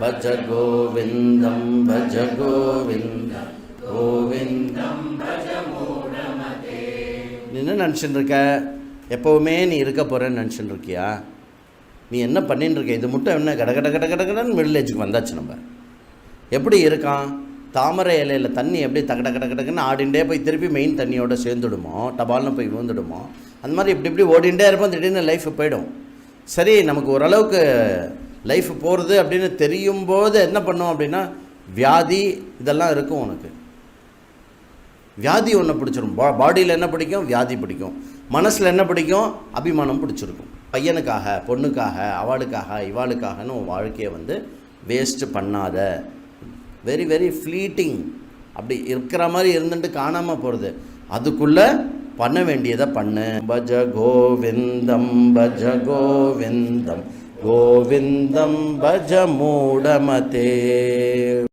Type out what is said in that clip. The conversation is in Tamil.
பஜ கோவிந்தம் பஜ கோவிந்தம் கோவிந்தம் என்ன நினச்சிட்டு இருக்க எப்போவுமே நீ இருக்க போகிறேன்னு நினச்சிட்டு இருக்கியா நீ என்ன பண்ணின்னு இருக்க இது மட்டும் என்ன கட கட கட கடகடன்னு மிடில் ஏஜுக்கு வந்தாச்சு நம்ம. எப்படி இருக்கான்? தாமரை இலையில் தண்ணி எப்படி தக கட கடக்குன்னு ஆடிண்டே போய் திருப்பி மெயின் தண்ணியோடு சேர்ந்துடுமோ? டபால்னு போய் விழுந்துடுமோ? அந்த மாதிரி இப்படி இப்படி ஓடிண்டே இருப்போம் திடீர்னு லைஃப் போயிடும். சரி நமக்கு ஓரளவுக்கு லைஃப் போகிறது அப்படின்னு தெரியும் போது என்ன பண்ணோம் அப்படின்னா வியாதி இதெல்லாம் இருக்கும் உனக்கு. வியாதி ஒன்று பிடிச்சிரும். பா பாடியில் என்ன பிடிக்கும்? வியாதி பிடிக்கும். மனசில் என்ன பிடிக்கும்? அபிமானம் பிடிச்சிருக்கும். பையனுக்காக பொண்ணுக்காக அவளுக்காக இவாளுக்காகன்னு உன் வாழ்க்கையை வந்து வேஸ்ட்டு பண்ணாத. வெரி வெரி ஃப்ளீட்டிங் அப்படி இருக்கிற மாதிரி இருந்துட்டு காணாமல் போகிறது அதுக்குள்ளே பண்ண வேண்டியதை பண்ணு. பஜ கோவிந்தம் பஜ கோவிந்தம் गोविन्दं भज मूढमते